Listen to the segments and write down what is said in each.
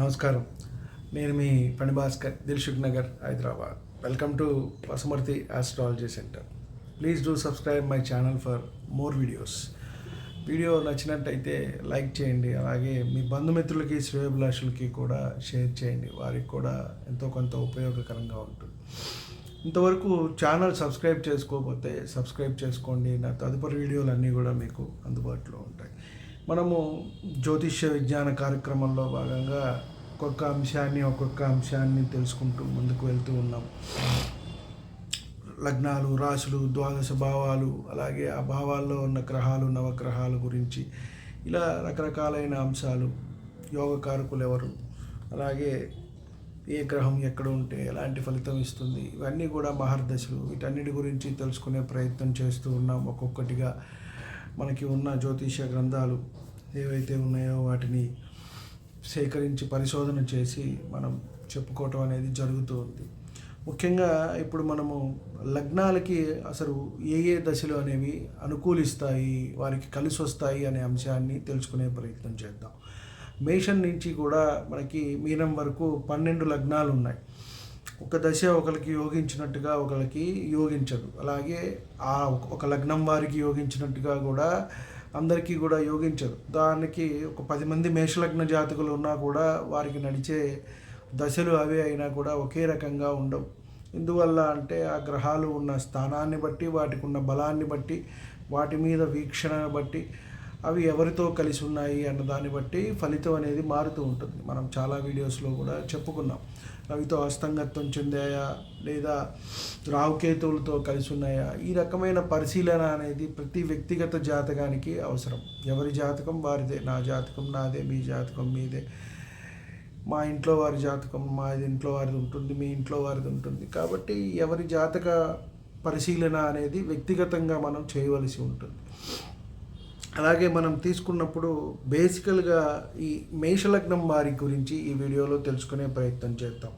నమస్కారం. నేను మీ పని Bhaskar Dilsukh Nagar Hyderabad. Welcome to Pasumarthi astrology centre please do subscribe my channel for more videos video నచ్చినట్టయితే like చేయండి అలాగే మీ బంధుమిత్రులకి శ్రేయభిలాషులకి కూడా షేర్ చేయండి. వారికి కూడా ఎంతో కొంత ఉపయోగకరంగా ఉంటుంది. ఇంతవరకు ఛానల్ సబ్స్క్రైబ్ చేసుకోకపోతే సబ్స్క్రైబ్ చేసుకోండి నా తదుపరి వీడియోలు అన్నీ కూడా మీకు అందుబాటులో ఉంటాయి. మనము జ్యోతిష్య విజ్ఞాన కార్యక్రమంలో భాగంగా ఒక్కొక్క అంశాన్ని ఒక్కొక్క అంశాన్ని తెలుసుకుంటూ ముందుకు వెళ్తూ ఉన్నాం. లగ్నాలు రాశులు ద్వాదశ భావాలు అలాగే ఆ భావాల్లో ఉన్న గ్రహాలు నవగ్రహాలు గురించి ఇలా రకరకాలైన అంశాలు యోగకారకులు ఎవరు అలాగే ఏ గ్రహం ఎక్కడ ఉంటే ఎలాంటి ఫలితం ఇస్తుంది ఇవన్నీ కూడా మహర్దశలు వీటన్నిటి గురించి తెలుసుకునే ప్రయత్నం చేస్తూ ఉన్నాం ఒక్కొక్కటిగా. మనకి ఉన్న జ్యోతిష గ్రంథాలు ఏవైతే ఉన్నాయో వాటిని సేకరించి పరిశోధన చేసి మనం చెప్పుకోవటం అనేది జరుగుతూ ఉంది. ముఖ్యంగా ఇప్పుడు మనము లగ్నాలకి అసలు ఏ ఏ దశలు అనేవి అనుకూలిస్తాయి వారికి కలిసి వస్తాయి అనే అంశాన్ని తెలుసుకునే ప్రయత్నం చేద్దాం. మేషన్ నుంచి కూడా మనకి మీనం వరకు పన్నెండు లగ్నాలు ఉన్నాయి ఒక దశ ఒకరికి యోగించినట్టుగా ఒకరికి యోగించదు. అలాగే ఆ ఒక లగ్నం వారికి యోగించినట్టుగా కూడా అందరికీ కూడా యోగించదు. దానికి ఒక పది మంది మేషలగ్న జాతకులు ఉన్నా కూడా వారికి నడిచే దశలు అవే అయినా కూడా ఒకే రకంగా ఉండవు. ఎందువల్ల అంటే ఆ గ్రహాలు ఉన్న స్థానాన్ని బట్టి వాటికి ఉన్న బలాన్ని బట్టి వాటి మీద వీక్షణ బట్టి అవి ఎవరితో కలిసి ఉన్నాయి అన్న దాన్ని బట్టి ఫలితం అనేది మారుతూ ఉంటుంది. మనం చాలా వీడియోస్లో కూడా చెప్పుకున్నాం. రవితో అస్తంగత్వం చెందాయా? లేదా రావుకేతువులతో కలిసి ఉన్నాయా ఈ రకమైన పరిశీలన అనేది ప్రతి వ్యక్తిగత జాతకానికి అవసరం. ఎవరి జాతకం వారిదే? నా జాతకం నాదే మీ జాతకం మీదే. మా ఇంట్లో వారి జాతకం మా ఇంట్లో వారిది ఉంటుంది మీ ఇంట్లో వారిది ఉంటుంది. కాబట్టి ఎవరి జాతక పరిశీలన అనేది వ్యక్తిగతంగా మనం చేయవలసి ఉంటుంది. అలాగే మనం తీసుకున్నప్పుడు బేసికల్గా ఈ మేషలగ్నం వారి గురించి ఈ వీడియోలో తెలుసుకునే ప్రయత్నం చేద్దాం.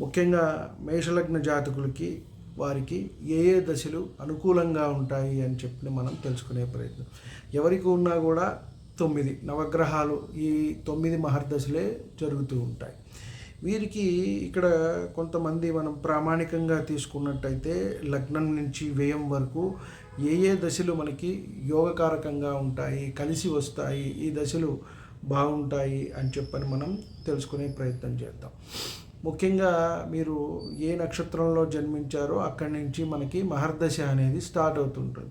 ముఖ్యంగా మేషలగ్న జాతకులకి వారికి ఏ ఏ దశలు అనుకూలంగా ఉంటాయి అని చెప్పి మనం తెలుసుకునే ప్రయత్నం. ఎవరికి ఉన్నా కూడా తొమ్మిది నవగ్రహాలు ఈ తొమ్మిది మహర్దశలే జరుగుతూ ఉంటాయి. వీరికి ఇక్కడ కొంతమంది మనం ప్రామాణికంగా తీసుకున్నట్టయితే లగ్నం నుంచి వ్యయం వరకు ఏ ఏ దశలు మనకి యోగకారకంగా ఉంటాయి కలిసి వస్తాయి ఈ దశలు బాగుంటాయి అని చెప్పని మనం తెలుసుకునే ప్రయత్నం చేద్దాం. ముఖ్యంగా మీరు ఏ నక్షత్రంలో జన్మించారో అక్కడి నుంచి మనకి మహర్దశ అనేది స్టార్ట్ అవుతుంటుంది.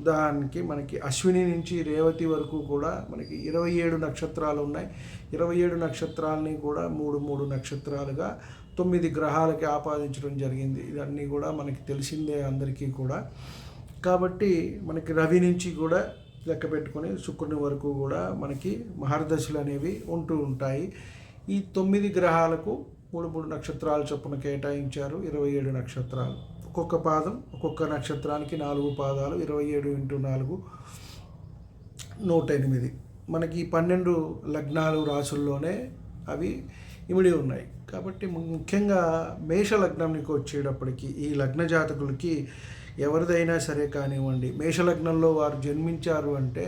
ఉదాహరణకి మనకి అశ్విని నుంచి రేవతి వరకు కూడా మనకి ఇరవై ఏడు నక్షత్రాలు ఉన్నాయి. ఇరవై ఏడు నక్షత్రాలని కూడా మూడు మూడు నక్షత్రాలుగా తొమ్మిది గ్రహాలకి ఆపాదించడం జరిగింది. ఇవన్నీ కూడా మనకి తెలిసిందే అందరికీ కూడా. కాబట్టి మనకి రవి నుంచి కూడా లెక్క పెట్టుకొని శుక్రుని వరకు కూడా మనకి మహర్దశలు అనేవి ఉంటూ ఉంటాయి. ఈ తొమ్మిది గ్రహాలకు మూడు మూడు నక్షత్రాలు చొప్పున కేటాయించారు. ఇరవై ఏడు నక్షత్రాలు. ఒక్కొక్క పాదం ఒక్కొక్క నక్షత్రానికి నాలుగు పాదాలు. ఇరవై ఏడు ఇంటూ నాలుగు నూట ఎనిమిది. మనకి పన్నెండు లగ్నాలు రాసుల్లోనే అవి ఇమిడి ఉన్నాయి. కాబట్టి ముఖ్యంగా మేష లగ్నంకి వచ్చేటప్పటికి ఈ లగ్న జాతకులకి ఎవరిదైనా సరే కానివ్వండి. మేషలగ్నంలో వారు జన్మించారు అంటే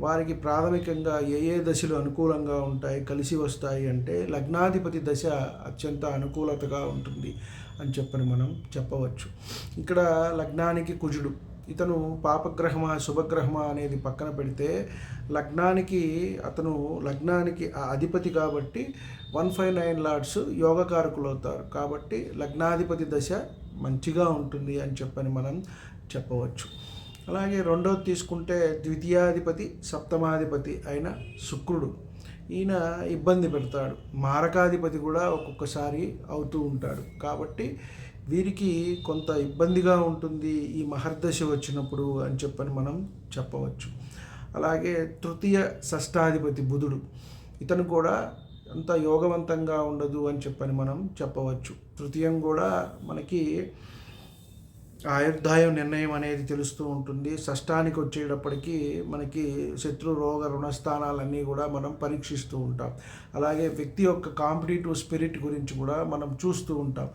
వారికి ప్రాథమికంగా ఏ ఏ దశలు అనుకూలంగా ఉంటాయి కలిసి వస్తాయి అంటే లగ్నాధిపతి దశ అత్యంత అనుకూలతగా ఉంటుంది అని చెప్పని మనం చెప్పవచ్చు. ఇక్కడ లగ్నానికి కుజుడు. ఇతను పాపగ్రహమా శుభగ్రహమా అనేది పక్కన పెడితే లగ్నానికి అతను లగ్నానికి ఆ అధిపతి కాబట్టి వన్ ఫైవ్ నైన్ లార్డ్స్ యోగకారకులు అవుతారు కాబట్టి లగ్నాధిపతి దశ మంచిగా ఉంటుంది అని చెప్పని మనం చెప్పవచ్చు. అలాగే రెండోది తీసుకుంటే ద్వితీయాధిపతి సప్తమాధిపతి అయిన శుక్రుడు. ఈయన ఇబ్బంది పెడతాడు. మారకాధిపతి కూడా ఒక్కొక్కసారి అవుతూ ఉంటాడు. కాబట్టి వీరికి కొంత ఇబ్బందిగా ఉంటుంది ఈ మహర్దశ వచ్చినప్పుడు అని చెప్పని మనం చెప్పవచ్చు. అలాగే తృతీయ షష్టాధిపతి బుధుడు. ఇతను కూడా అంత యోగవంతంగా ఉండదు అని చెప్పని మనం చెప్పవచ్చు. తృతీయం కూడా మనకి ఆయుర్దాయం నిర్ణయం అనేది తెలుస్తూ ఉంటుంది. షష్టానికి వచ్చేటప్పటికి మనకి శత్రు రోగ రుణస్థానాలన్నీ కూడా మనం పరీక్షిస్తూ ఉంటాం. అలాగే వ్యక్తి యొక్క కాంపిటేటివ్ స్పిరిట్ గురించి కూడా మనం చూస్తూ ఉంటాం.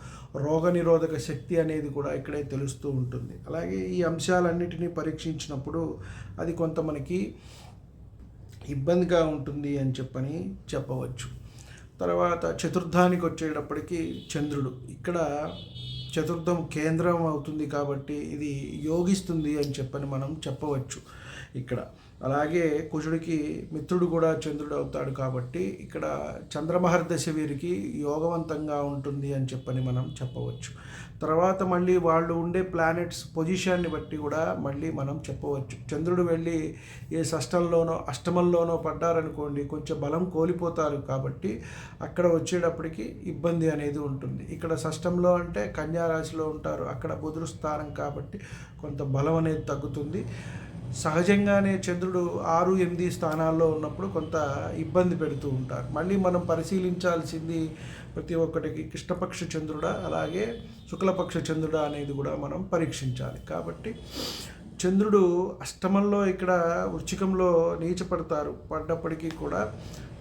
రోగ నిరోధక శక్తి అనేది కూడా ఇక్కడే తెలుస్తూ ఉంటుంది. అలాగే ఈ అంశాలన్నిటినీ పరీక్షించినప్పుడు అది కొంత మనకి ఇబ్బందిగా ఉంటుంది అని చెప్పని చెప్పవచ్చు. తర్వాత చతుర్థానికి వచ్చేటప్పటికి చంద్రుడు. ఇక్కడ చతుర్థం కేంద్రం అవుతుంది కాబట్టి ఇది యోగిస్తుంది అని చెప్పని మనం చెప్పవచ్చు. ఇక్కడ అలాగే కుజుడికి మిత్రుడు కూడా చంద్రుడు అవుతాడు కాబట్టి ఇక్కడ చంద్రమహర్దశ వీరికి యోగవంతంగా ఉంటుంది అని చెప్పని మనం చెప్పవచ్చు. తర్వాత మళ్ళీ వాళ్ళు ఉండే ప్లానెట్స్ పొజిషన్ని బట్టి కూడా మళ్ళీ మనం చెప్పవచ్చు. చంద్రుడు వెళ్ళి ఏ షష్టంలోనో అష్టమంలోనో పడ్డారనుకోండి కొంచెం బలం కోల్పోతారు కాబట్టి అక్కడ వచ్చేటప్పటికి ఇబ్బంది అనేది ఉంటుంది. ఇక్కడ షష్టంలో అంటే కన్యారాశిలో ఉంటారు. అక్కడ బుధుడు స్థానం కాబట్టి కొంత బలం అనేది తగ్గుతుంది. సహజంగానే చంద్రుడు ఆరు ఎనిమిది స్థానాల్లో ఉన్నప్పుడు కొంత ఇబ్బంది పెడుతూ ఉంటారు. మళ్ళీ మనం పరిశీలించాల్సింది ప్రతి ఒక్కటికి కృష్ణపక్ష చంద్రుడా అలాగే శుక్లపక్ష చంద్రుడా అనేది కూడా మనం పరీక్షించాలి. కాబట్టి చంద్రుడు అష్టమంలో ఇక్కడ వృచ్చికంలో నీచపడతారు పడ్డప్పటికీ కూడా.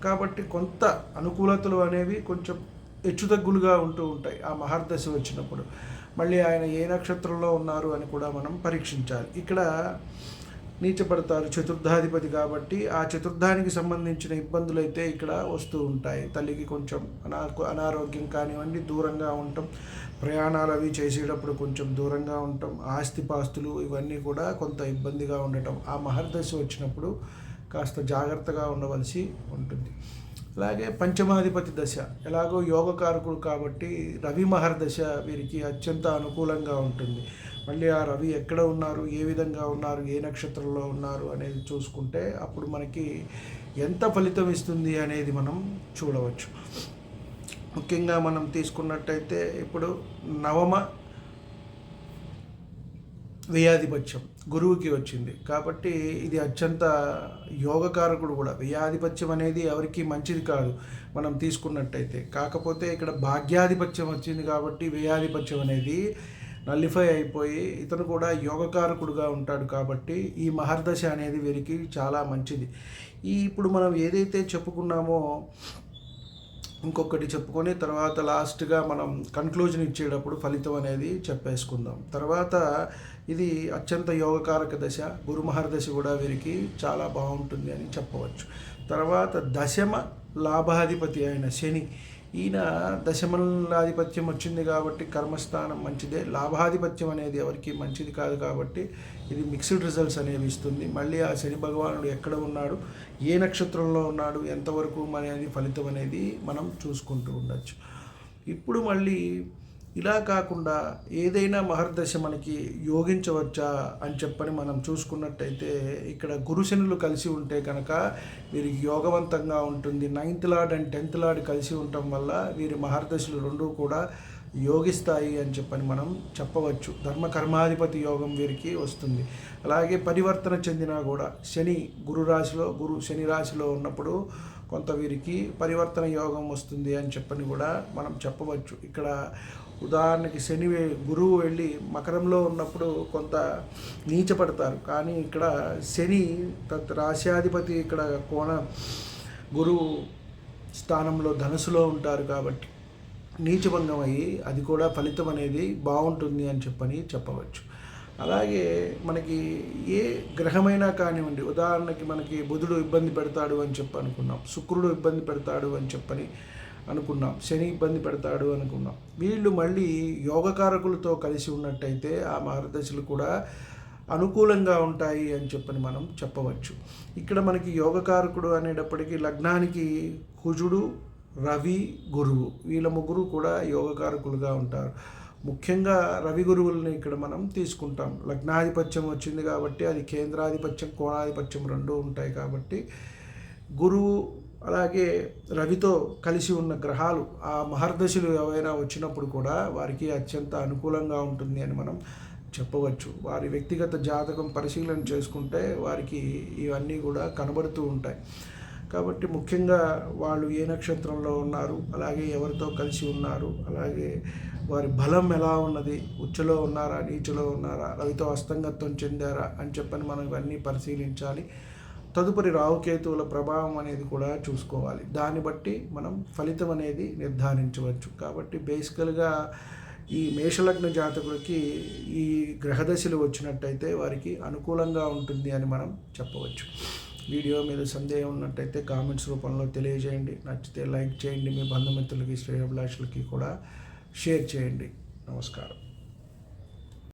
కాబట్టి కొంత అనుకూలతలు అనేవి కొంచెం హెచ్చుతగ్గులుగా ఉంటూ ఉంటాయి ఆ మహర్దశ వచ్చినప్పుడు. మళ్ళీ ఆయన ఏ నక్షత్రంలో ఉన్నారు అని కూడా మనం పరీక్షించాలి. ఇక్కడ నీచపడతారు చతుర్థాధిపతి కాబట్టి ఆ చతుర్థానికి సంబంధించిన ఇబ్బందులు అయితే ఇక్కడ వస్తూ ఉంటాయి. తల్లికి కొంచెం అనా అనారోగ్యం కానివ్వండి దూరంగా ఉండటం ప్రయాణాలు అవి చేసేటప్పుడు కొంచెం దూరంగా ఉండటం ఆస్తిపాస్తులు ఇవన్నీ కూడా కొంత ఇబ్బందిగా ఉండటం. ఆ మహర్దశ వచ్చినప్పుడు కాస్త జాగ్రత్తగా ఉండవలసి ఉంటుంది. అలాగే పంచమాధిపతి దశ. ఎలాగో యోగకారకుడు కాబట్టి రవి మహర్దశ వీరికి అత్యంత అనుకూలంగా ఉంటుంది. మళ్ళీ ఆ రవి ఎక్కడ ఉన్నారు ఏ విధంగా ఉన్నారు ఏ నక్షత్రంలో ఉన్నారు అనేది చూసుకుంటే అప్పుడు మనకి ఎంత ఫలితం ఇస్తుంది అనేది మనం చూడవచ్చు. ముఖ్యంగా మనం తీసుకున్నట్టయితే ఇప్పుడు నవమ వ్యయాధిపత్యం గురువుకి వచ్చింది. కాబట్టి ఇది అత్యంత యోగకారకుడు కూడా. వ్యయాధిపత్యం అనేది ఎవరికి మంచిది కాదు మనం తీసుకున్నట్టయితే. కాకపోతే ఇక్కడ భాగ్యాధిపత్యం వచ్చింది కాబట్టి వ్యయాధిపత్యం అనేది నల్లిఫై అయిపోయి ఇతను కూడా యోగకారకుడుగా ఉంటాడు కాబట్టి ఈ మహర్దశ అనేది వీరికి చాలా మంచిది. ఈ ఇప్పుడు మనం ఏదైతే చెప్పుకున్నామో ఇంకొకటి చెప్పుకొని తర్వాత లాస్ట్గా మనం కన్క్లూజన్ ఇచ్చేటప్పుడు ఫలితం అనేది చెప్పేసుకుందాం. తర్వాత ఇది అత్యంత యోగకారక దశ గురు మహర్దశ కూడా వీరికి చాలా బాగుంటుంది అని చెప్పవచ్చు. తర్వాత దశమ లాభాధిపతి అయిన శని ఈయన దశమలాధిపత్యం వచ్చింది కాబట్టి కర్మస్థానం మంచిదే. లాభాధిపత్యం అనేది ఎవరికి మంచిది కాదు కాబట్టి ఇది మిక్స్డ్ రిజల్ట్స్ అనేవి ఇస్తుంది. మళ్ళీ ఆ శని భగవానుడు ఎక్కడ ఉన్నాడు? ఏ నక్షత్రంలో ఉన్నాడు? ఎంతవరకు అనేది ఫలితం అనేది మనం చూసుకుంటూ ఉండొచ్చు. ఇప్పుడు మళ్ళీ ఇలా కాకుండా ఏదైనా మహర్దశ మనకి యోగించవచ్చా అని చెప్పని మనం చూసుకున్నట్టయితే ఇక్కడ గురుశనులు కలిసి ఉంటే కనుక వీరికి యోగవంతంగా ఉంటుంది. Ninth lord and tenth lord కలిసి ఉండటం వల్ల వీరి మహర్దశలు రెండూ కూడా యోగిస్తాయి అని చెప్పని మనం చెప్పవచ్చు. ధర్మకర్మాధిపతి యోగం వీరికి వస్తుంది. అలాగే పరివర్తన చెందినా కూడా శని గురు రాశిలో గురు శని రాశిలో ఉన్నప్పుడు కొంత వీరికి పరివర్తన యోగం వస్తుంది అని చెప్పని కూడా మనం చెప్పవచ్చు. ఇక్కడ ఉదాహరణకి శని గురువు వెళ్ళి మకరంలో ఉన్నప్పుడు కొంత నీచపడతారు. కానీ ఇక్కడ శని తత్ రాశ్యాధిపతి ఇక్కడ కోణ గురువు స్థానంలో ధనుసులో ఉంటారు కాబట్టి నీచభంగం అయ్యి అది కూడా ఫలితం అనేది బాగుంటుంది అని చెప్పని చెప్పవచ్చు. అలాగే మనకి ఏ గ్రహమైనా కానివ్వండి ఉదాహరణకి మనకి బుధుడు ఇబ్బంది పెడతాడు అని చెప్పి అనుకున్నాం శుక్రుడు ఇబ్బంది పెడతాడు అని చెప్పని అనుకున్నాం శని ఇబ్బంది పెడతాడు అనుకున్నాం. వీళ్ళు మళ్ళీ యోగకారకులతో కలిసి ఉన్నట్టయితే ఆ మార్గదర్శులు కూడా అనుకూలంగా ఉంటాయి అని చెప్పని మనం చెప్పవచ్చు. ఇక్కడ మనకి యోగకారకుడు అనేటప్పటికీ లగ్నానికి కుజుడు రవి గురువు. వీళ్ళ ముగ్గురు కూడా యోగకారకులుగా ఉంటారు. ముఖ్యంగా రవి గురువుల్ని ఇక్కడ మనం తీసుకుంటాం. లగ్నాధిపత్యం వచ్చింది కాబట్టి అది కేంద్రాధిపత్యం కోణాధిపత్యం రెండు ఉంటాయి కాబట్టి గురువు అలాగే రవితో కలిసి ఉన్న గ్రహాలు ఆ మహర్దశలు ఏవైనా వచ్చినప్పుడు కూడా వారికి అత్యంత అనుకూలంగా ఉంటుంది అని మనం చెప్పవచ్చు. వారి వ్యక్తిగత జాతకం పరిశీలన చేసుకుంటే వారికి ఇవన్నీ కూడా కనబడుతూ ఉంటాయి. కాబట్టి ముఖ్యంగా వాళ్ళు ఏ నక్షత్రంలో ఉన్నారు అలాగే ఎవరితో కలిసి ఉన్నారు అలాగే వారి బలం ఎలా ఉన్నది ఉచ్చలో ఉన్నారా నీచలో ఉన్నారా రవితో అస్తంగత్వం చెందారా అని చెప్పని మనం ఇవన్నీ పరిశీలించాలి. తదుపరి రావుకేతువుల ప్రభావం అనేది కూడా చూసుకోవాలి. దాన్ని బట్టి మనం ఫలితం అనేది నిర్ధారించవచ్చు. కాబట్టి బేసికల్గా ఈ మేషలగ్న జాతకులకి ఈ గ్రహదశలు వచ్చినట్టయితే వారికి అనుకూలంగా ఉంటుంది అని మనం చెప్పవచ్చు. వీడియో మీద సందేహం ఉన్నట్టయితే కామెంట్స్ రూపంలో తెలియజేయండి. నచ్చితే లైక్ చేయండి. మీ బంధుమిత్రులకి శ్రేయభిలాషులకి కూడా షేర్ చేయండి. నమస్కారం.